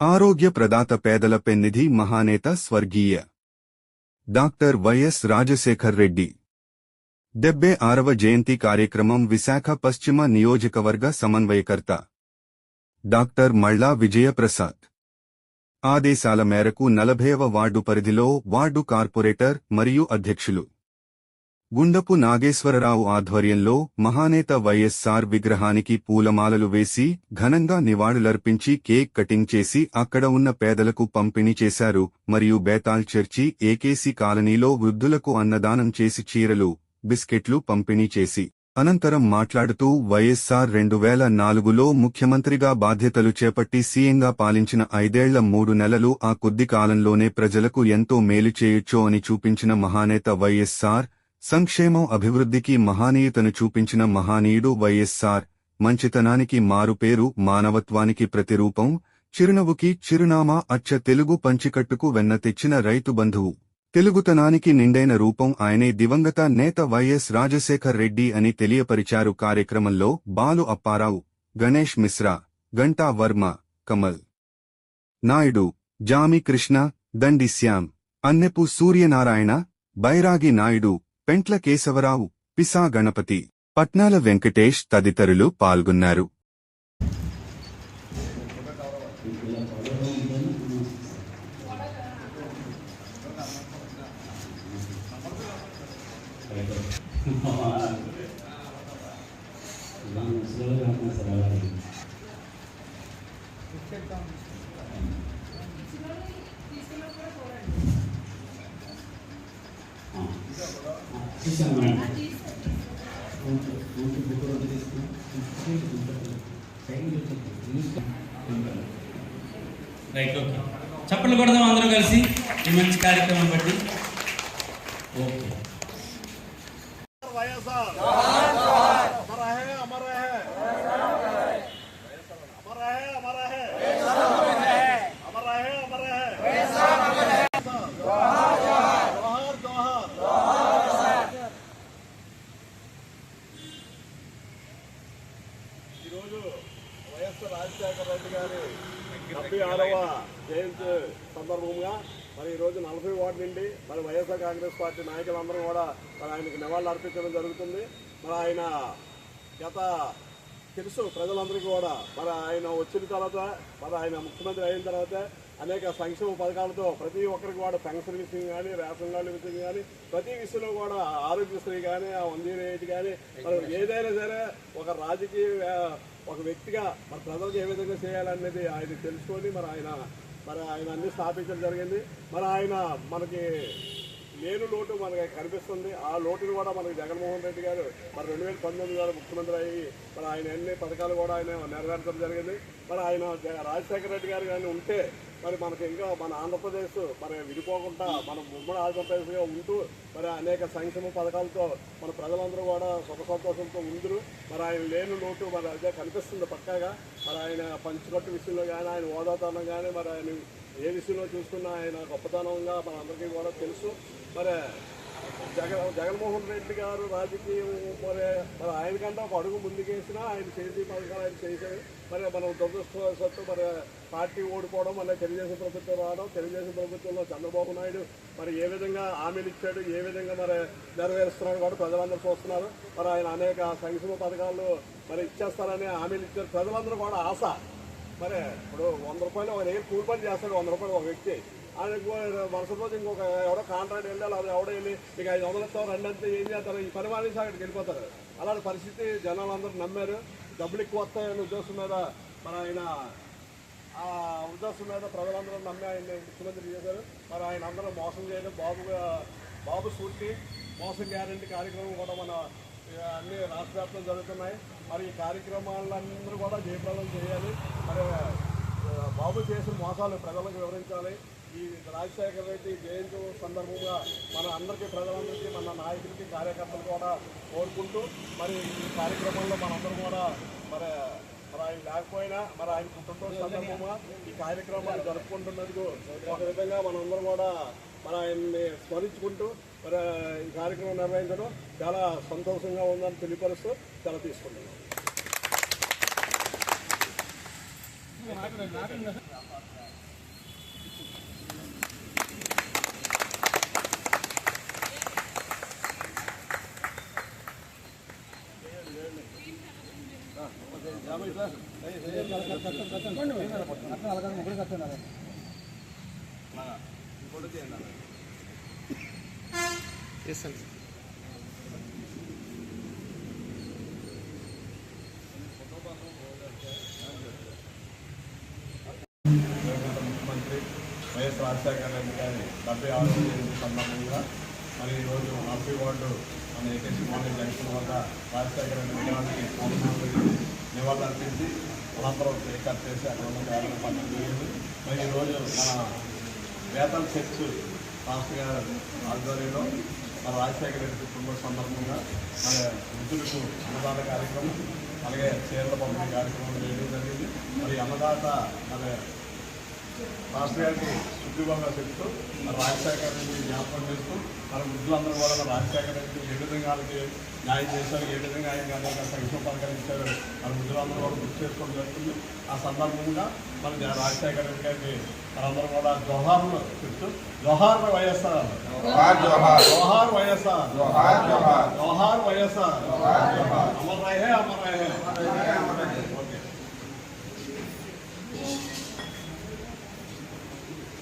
ఆరోగ్య ప్రదాత పేదల పెన్నిధి మహానేత స్వర్గీయ. Doctor YS Rajasekhar Reddy. డెబ్బే ఆరవ జయంతి కార్యక్రమం విశాఖ పశ్చిమ నియోజకవర్గ సమన్వయకర్త. డాక్టర్ మళ్ళా విజయప్రసాద్. ఆదేశాల మేరకు నలభైవ వార్డు పరిధిలో వార్డు కార్పొరేటర్ మరియు అధ్యక్షులు. గుండపు నాగేశ్వరరావు ఆధ్వర్యంలో మహానేత వైఎస్సార్ విగ్రహానికి పూలమాలలు వేసి ఘనంగా నివాళులర్పించి కేక్ కటింగ్ చేసి అక్కడ ఉన్న పేదలకు పంపిణీ చేశారు. మరియు బేతాల్ చర్చి ఏకేసి కాలనీలో వృద్ధులకు అన్నదానం చేసి చీరలు బిస్కెట్లు పంపిణీ చేసి అనంతరం మాట్లాడుతూ వైఎస్సార్ రెండు వేల నాలుగులో ముఖ్యమంత్రిగా బాధ్యతలు చేపట్టి సీఎంగా పాలించిన ఐదేళ్ళ మూడు నెలలు ఆ కొద్ది కాలంలోనే ప్రజలకు ఎంతో మేలు చేయొచ్చో అని చూపించిన మహానేత వైఎస్సార్ సంక్షేమం అభివృద్ధికి మహానీయతను చూపించిన మహానీయుడు వైఎస్సార్. మంచితనానికి మారుపేరు మానవత్వానికి ప్రతిరూపం. చిరునవ్వుకి చిరునామా అచ్చ తెలుగు పంచికట్టుకు వెన్న తెచ్చిన రైతు బంధువు. తెలుగుతనానికి నిండైన రూపం ఆయనే దివంగత నేత వైఎస్ రాజశేఖర్ రెడ్డి అని తెలియపరిచారు కార్యక్రమంలో బాలు అప్పారావు గణేష్ మిశ్రా గంటా వర్మ కమల్ నాయుడు జామి కృష్ణ దండి శ్యామ్ అన్నెపు సూర్యనారాయణ బైరాగి నాయుడు పెంట్ల కేశవరావు పిసా గణపతి పట్నాల వెంకటేష్ తదితరులు పాల్గొన్నారు. చూసాను మేడం రైట్ ఓకే చప్పట్లు కొడదాం అందరం కలిసి. ఈ మంచి కార్యక్రమం బట్టి. ఓకే వైఎస్ఆర్ అమర హే అమర హే అమర హే అమర హే అమర హే అమర హే జోహార్ జోహార్ ఈరోజు వైఎస్ రాజశేఖర రెడ్డి గారి డెబ్బై ఆరవ జయంతి సందర్భంగా మరి ఈరోజు నలభై వార్డు నుండి మరి వైఎస్ఆర్ కాంగ్రెస్ పార్టీ నాయకులందరూ కూడా మరి ఆయనకు నివాళులు అర్పించడం జరుగుతుంది. మరి ఆయన గత తెలుసు ప్రజలందరికీ కూడా. మరి ఆయన వచ్చిన తర్వాత మరి ఆయన ముఖ్యమంత్రి అయిన తర్వాత అనేక సంక్షేమ పథకాలతో ప్రతి ఒక్కరికి కూడా పెన్షన్ విషయం కానీ రేషన్ కార్డు విషయం కానీ ప్రతి విషయంలో కూడా ఆరోగ్యశ్రీ కానీ ఆ వంద రేటు కానీ మనం ఏదైనా సరే ఒక రాజకీయ ఒక వ్యక్తిగా మన ప్రజలకు ఏ విధంగా చేయాలనేది ఆయన తెలుసుకొని మరి ఆయన మరి ఆయన అన్ని స్థాపించడం జరిగింది. మరి ఆయన మనకి లేని లోటు మనకి కనిపిస్తుంది. ఆ లోటును కూడా మనకి జగన్మోహన్ రెడ్డి గారు మరి రెండు వేల పంతొమ్మిది గారు ముఖ్యమంత్రి అయ్యి మరి ఆయన అన్ని పథకాలు కూడా ఆయన నెరవేర్చడం జరిగింది. మరి ఆయన రాజశేఖర రెడ్డి గారు కానీ ఉంటే మరి మనకి ఇంకా మన ఆంధ్రప్రదేశ్ మరి విడిపోకుండా మన ఉమ్మడి ఆంధ్రప్రదేశ్గా ఉంటూ మరి అనేక సంక్షేమ పథకాలతో మన ప్రజలందరూ కూడా సుఖ సంతోషంతో ఉందరు. మరి ఆయన లేని లోటు మరి అదే కనిపిస్తుంది పక్కాగా. మరి ఆయన పంచుకట్టు విషయంలో కానీ ఆయన హోదాతనం కానీ మరి ఆయన ఏ విషయంలో చూసుకున్నా ఆయన గొప్పతనంగా మన అందరికీ కూడా తెలుసు. మరి జగన్ జగన్మోహన్ రెడ్డి గారు రాజకీయం మరి మరి ఆయనకంటే ఒక అడుగు ముందుకేసినా ఆయన చేసి పథకాలు ఆయన చేశారు. మరి మనం దురదృష్టవశాత్తు మరి పార్టీ ఓడిపోవడం మళ్ళీ తెలుగుదేశం ప్రభుత్వం రావడం తెలుగుదేశం ప్రభుత్వంలో చంద్రబాబు నాయుడు మరి ఏ విధంగా హామీలు ఇచ్చాడు ఏ విధంగా మరి నెరవేరుస్తున్నాడు కూడా ప్రజలందరూ చూస్తున్నారు. మరి ఆయన అనేక సంక్షేమ పథకాలు మరి ఇచ్చేస్తారని హామీలు ఇచ్చారు. ప్రజలందరూ కూడా ఆశ. మరి ఇప్పుడు వంద రూపాయలు ఒక దగ్గర కూలి పని చేస్తాడు వంద రూపాయలు ఒక వ్యక్తి. ఆయనకు వరుస రోజు ఇంకొక ఎవడో కాంట్రాక్ట్ వెళ్ళాలి అది ఎవడో వెళ్ళి మీకు ఐదు వందలు ఇస్తాం రెండు ఏం చేస్తారు ఈ పని మానేసి అక్కడికి వెళ్ళిపోతారు. అలాంటి పరిస్థితి జనాలు అందరూ నమ్మారు. డబ్బులు ఎక్కువ వస్తాయని ఉద్దేశం మీద మరి ఆయన ఆ ఉద్దేశం మీద ప్రజలందరూ నమ్మి ఆయన ముఖ్యమంత్రి చేశారు. మరి ఆయన అందరూ మోసం చేయడం బాబు బాబు స్ఫూర్తి మోసం గ్యారంటీ కార్యక్రమం కూడా మన అన్ని రాష్ట్ర వ్యాప్తం జరుగుతున్నాయి. మరి ఈ కార్యక్రమాలందరూ కూడా జయప్రదం చేయాలి. మరి బాబు చేసిన మోసాలు ప్రజలకు వివరించాలి. ఈ రాజశేఖర రెడ్డి జయంతి సందర్భంగా మన అందరికీ ప్రజలందరికీ మన నాయకులకి కార్యకర్తలు కూడా కోరుకుంటూ మరి ఈ కార్యక్రమంలో మనందరం కూడా మరి మరి ఆయన లేకపోయినా మరి ఆయన పుట్టినరోజు సందర్భంగా ఈ కార్యక్రమాన్ని జరుపుకుంటున్నందుకు ఒక విధంగా మనందరం కూడా మరి ఆయన్ని స్మరించుకుంటూ మరి ఈ కార్యక్రమం నిర్వహించడం చాలా సంతోషంగా ఉందని తెలియపరుస్తూ చాలా తీసుకుంటున్నాం దివంగత ముఖ్యమంత్రి వైఎస్ రాజశేఖర రెడ్డి గారి డెబ్బై ఆరు సందర్భంగా మరి ఈరోజు నలభై వార్డు మన ఏకేసి మోడల్ జంక్షన్ వద్ద రాజశేఖర రెడ్డి విగ్రహానికి పూలమాలలు నివాళులర్పించి అనంతరం కేకట్ చేసి అక్కడ ఉన్న పేదలకు మరి ఈరోజు మన వేతన చర్చ్ రాష్ట్ర గారి ఆధ్వర్యంలో మన రాజశేఖర రెడ్డి కుటుంబ సందర్భంగా మన వృద్ధులకు అన్నదాన కార్యక్రమం అలాగే చీరల పంపిణీ కార్యక్రమం చేయడం జరిగింది. మరి అన్నదాత మన రాష్ట్ర గారికి సుగ్రీవంగా చెప్తూ రాజశేఖర రెడ్డి జ్ఞాపకం చేస్తూ మన వృద్ధులందరూ కూడా మన రాజశేఖర రెడ్డి ఏ విధంగా వాళ్ళకి న్యాయం చేశారు ఏ విధంగా ఆయన అనేక సంక్షేమ పథకాలు ఇచ్చారు మన వృద్ధులందరూ కూడా గుర్తు చేసుకోవడం జరుగుతుంది. ఆ సందర్భంగా మన రాజశేఖర రెడ్డి గారికి మనందరూ కూడా జోహార్లు చెప్తూ జోహార్ వైఎస్ఆర్. జోహార్ వైఎస్ఆర్. జోహార్ వైఎస్ఆర్. అమర్ రాయ్ అమర్ రాయ్